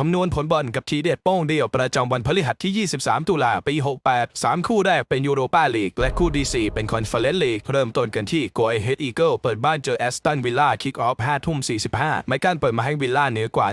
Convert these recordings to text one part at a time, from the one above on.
คำนวณผลบอลกับทีเด็ดโป้งเดียวประจำวันพฤหัสที่ 23 ตุลาปี 68 3 คู่แรกเป็นยูโรปาลีก และคู่ที่4เป็นคอนเฟอเรนซ์ลีก เริ่มต้นกันที่โกไอเฮดอีเกิลเปิดบ้านเจอแอสตันวิลล่าคิกออฟ5ทุ่ม 45 ไมกันเปิดมาให้วิลล่าเหนือกว่า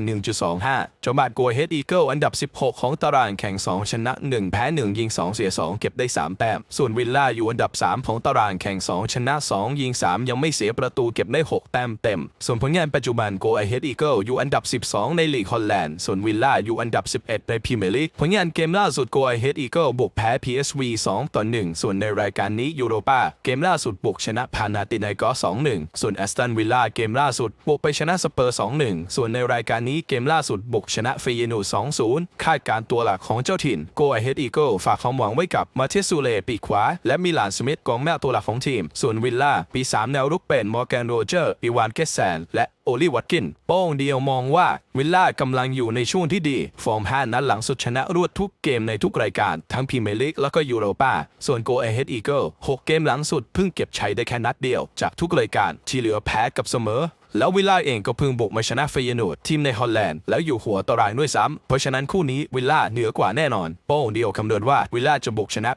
1.25จอมบาดโกไอเฮดอีเกิลอันดับ 16 ของตารางแข่ง 2 ชนะ 1 แพ้ 1 ยิง 2 เสีย 2 เก็บได้ 3 แต้ม ส่วนวิลล่าอยู่อันดับ 3 ของตารางแข่ง 2 ชนะ 2 ยิง 3 ยังไม่เสียประตูเก็บได้ 6 แต้มเต็ม ส่วนผลงานปัจจุบันโกไอเฮดอีเกิลอยู่อันดับ 12 ในลีกฮอลแลนด์ส่วนวิลล่าอยู่อันดับ 11 ในพรีเมียร์ลีกผลงานเกมล่าสุดโกไอเฮดอีเกิลบุกแพ้ PSV 2ต่อ1ส่วนในรายการนี้ยูโรปาเกมล่าสุดบุกชนะพานาติไนกอส2-1 ส่วนแอสตันวิลล่าเกมล่าสุดบุกไปชนะสเปอร์ 2-1 ส่วนในรายการนี้เกมล่าสุดบุกชนะเฟยนู2-0 คาดการ์ตัวหลักของเจ้าถิ่นโกไอเฮดอีเกิลฝากความหวังไว้กับมาเทสซูเลปีขวา และมิลานสมิธกองหน้าตัวหลักของทีม ส่วนวิลล่าปี 3 แนวรุกเป็นมอร์แกนโรเจอร์อีวานเกสแซนและ โอลิวัตกิน โป้งเดียวมองว่าวิลล่ากำลังอยู่ในช่วงที่ดี ฟอร์ม5นัดหลังสุดชนะรวดทุกเกมในทุกรายการ ทั้งพรีเมียร์ลีกแล้วก็ยูโรปาส่วนโกเอเฮดอีเกิล6เกมหลังสุดเพิ่งเก็บชัยได้แค่นัดเดียว จากทุกรายการที่เหลือแพ้กับเสมอแล้ววิลล่าเองก็เพิ่งบุกมาชนะเฟยนูดทีมในฮอลแลนด์แล้วอยู่หัวตารางด้วยซ้ำ เพราะฉะนั้นคู่นี้วิลล่าเหนือกว่าแน่นอน โป้งเดียวคำนวณว่าวิลล่าจะบุกชนะ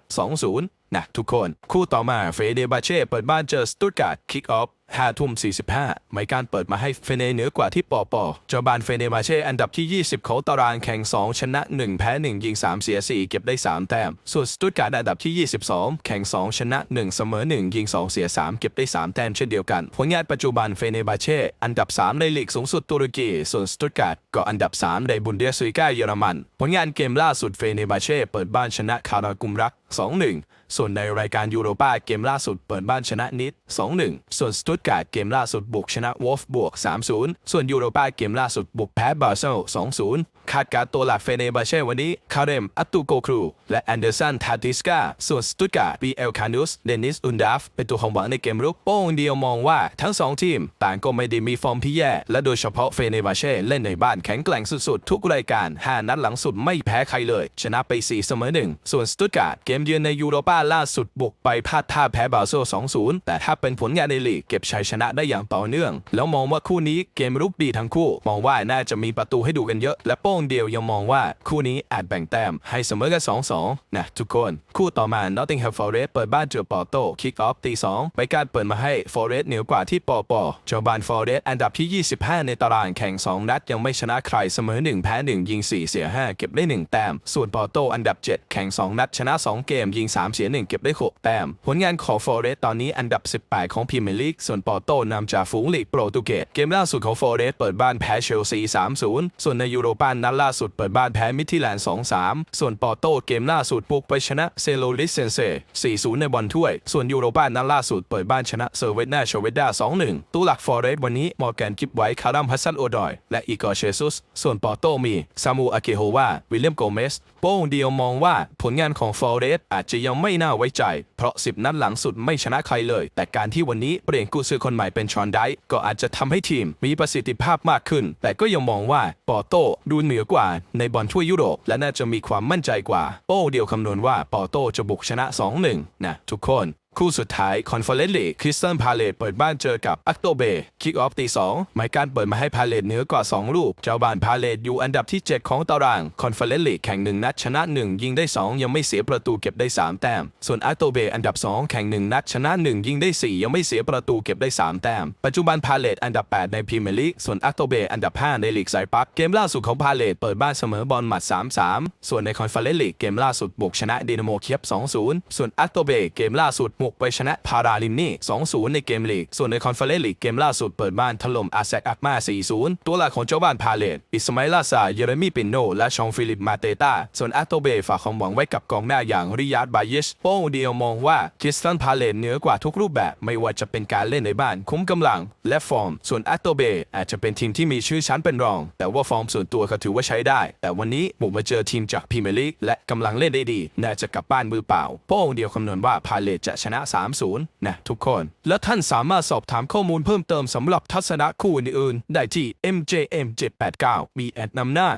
2-0 นะทุกคน คู่ต่อมาเฟเดบาเช่เปิดบ้านเจอสตุตการ์ดคิกออฟ 5ทุ่ม45ไม่การเปิดมาให้เฟเนเหนือกว่าที่ปอปอเจ้าบานเฟเนบาเช่อันดับที่ 20 ของตารางแข่ง 2 ชนะ 1 แพ้ 1 ยิง 3 เสีย 4 เก็บได้ 3 แต้ม ส่วนสตุตการ์ดอันดับที่ 22 แข่ง 2 ชนะ 1 เสมอ 1 ยิง 2 เสีย 3 เก็บได้ 3 แต้มเช่นเดียวกัน ผลงานปัจจุบันเฟเนบาเช่อันดับ 3 ในลีกสูงสุดตุรกีส่วนสตุตการ์ดก็อันดับ 3 ในบุนเดสลีกาเยอรมัน ผลงานเกมล่าสุดเฟเนบาเช่เปิดบ้านชนะคารากุมรัก 2-1 ส่วนในรายการยูโรปาเกมล่าสุดเปิดบ้านชนะนิด 2-1 ส่วนสตุตการ์ดเกมล่าสุดบุกชนะวอลฟบวก 3-0 ส่วนยูโรปาเกมล่าสุดบุกแพ้บาร์เซล2-0 คาดการ์ตัวหลักเฟเนบาเช่วันนี้ คาเรม อัตตูโกครู และแอนเดอร์สัน ทาติสกา ส่วนสตุตการ์ดบีเอลคานุส เดนิส อุนดาฟ เป็นตัวของหวังในเกมรุก โป้งเดียวมองว่าทั้งสองทีม ต่างก็ไม่ได้มีฟอร์มที่แย่ และโดยเฉพาะเฟเนบาเช่เล่นในบ้านแข็งแกร่งสุดๆ ทุกรายการ 5 นัดหลังสุดไม่แพ้ใครเลย ชนะไป 4 เสมอ 1 ส่วนสตุตการ์ดเกมเยือนในยูโรปาล่าสุดบุกไปพลาดท่าแพ้บาร์เซล2-0 แต่ถ้าเป็นผลงานในลีกเก็บชัยชนะได้อย่างต่อเนื่อง แล้วมองว่าคู่นี้เกมรุกดีทั้งคู่ มองว่าน่าจะมีประตูให้ดูกันเยอะ และโป้งเดียวยังมองว่าคู่นี้อาจแบ่งแต้มให้เสมอกัน 2-2 นะทุกคน คู่ต่อมา Nottingham Forest เปิดบ้านเจอปอร์โตคิกออฟตี2ไปการเปิดมาให้ Forest เหนือกว่าที่ปอปอเจ้าบ้าน Forest อันดับที่ 25 ในตารางแข่ง 2 นัดยังไม่ชนะใครเสมอ 1 แพ้ 1 ยิง 4 เสีย 5 เก็บได้ 1 แต้มส่วนปอร์โตอันดับ 7 แข่ง 2 นัดชนะ 2เกมยิง 3 เสีย 1 เก็บได้ 6 แต้ม ผลงานของ Forest ตอนนี้อันดับ 18 ของพรีเมียร์ลีก ส่วนปอร์โตนำจากฝูงลีกโปรตุเกส เกมล่าสุดของ Forest เปิดบ้านแพ้เชลซี 3-0 ส่วนในยูโรปานัดล่าสุดเปิดบ้านแพ้มิทิแลนด์ 2-3 ส่วนปอร์โตเกมล่าสุดบุกไปชนะเซโลลิสเซนเซ่4-0 ในบอลถ้วย ส่วนยูโรปานัดล่าสุดเปิดบ้านชนะเซอร์เวตนาโชเวด้า2-1ตัวหลัก Forest วันนี้มอร์แกนกิบไว้คารัมฮัสซันโอดอย และอีกอร์เชซุส ส่วนปอร์โตมีซามูอาเกโฮวาวิลเลียมโกเมสโป้งเดียวมองว่าผลงานของ Forest ออาจจะยังไม่น่าไว้ใจ เพราะ 10 นัดหลังสุดไม่ชนะใครเลย แต่การที่วันนี้เปลี่ยนกุซือคนใหม่เป็นชอนได้ก็อาจจะทำให้ทีมมีประสิทธิภาพมากขึ้น แต่ก็ยังมองว่าปอร์โตดูเหนือกว่าในบอลช่วยยุโรป และน่าจะมีความมั่นใจกว่า โป้เดียวคำนวณว่าปอร์โตจะบุกชนะ 2-1นะทุกคน คู่สุดท้ายคอนเฟอเรนซ์ลีคริสตันพาเลตเปิดบ้านเจอกับอัคโตเบคิกออฟตีสองหมายการเปิดมาให้พาเลตเหนือกว่า 2 ลูก เจ้าบ้านพาเลตอยู่อันดับที่ 7 ของตารางคอนเฟอเรนซ์ลีแข่งหนึ่งนัดชนะ 1 ยิงได้ 2 ยังไม่เสียประตูเก็บได้ 3 แต้ม ส่วนอัคโตเบอันดับ 2 แข่งหนึ่งนัดชนะ 1 ยิงได้ 4 ยังไม่เสียประตูเก็บได้ 3 แต้ม ปัจจุบันพาเลตอันดับ 8 ในพรีเมียร์ลีกส่วนอัคโตเบอันดับ 5 ในลีกสายปักเกมล่าสุดของพาเลตเปิดบ้านเสมอบอลหมัด 3-3 ส่วนในคอนเฟอเรนซ์ลีกเกมล่าสุดบุกชนะดินาโมเคียบ2-0ส่วนอัคโตเบเกมล่าสุดหม6 ไปชนะพาราลิมนี่ 2-0 ในเกมลีก ส่วนในคอนเฟเรนลีกเกมล่าสุดเปิดบ้านถล่มอาเซกอักมา 4-0 ตัวหลักของเจ้าบ้านพาเลตอิสมาอิลาซา เยเรมีปินโน และชองฟิลิปมาเตตา ส่วนอตโตเบฝากความหวังไว้กับกองหน้าอย่างริยาดบาเยชโป้เดียวมองว่าคริสตันพาเลตเหนือกว่าทุกรูปแบบไม่ว่าจะเป็นการเล่นในบ้านคุ้มกำลัง และฟอร์ม ส่วนอตโตเบอาจจะเป็นทีมที่มีชื่อชั้นเป็นรอง แต่ว่าฟอร์มส่วนตัวเขาถือว่าใช้ได้ แต่วันนี้บุกมาเจอทีมจากพรีเมียร์ลีกและกำลังเล่นได้ดี น่าจะกลับบ้านมือเปล่าโป้เดียวคำนวณว่าพาเลตจะชนะนะ3-0นะทุกคน และท่านสามารถสอบถามข้อมูลเพิ่มเติมสำหรับทัศนะคู่อื่นๆ ได้ที่ MJM789 มีแอดนำหน้า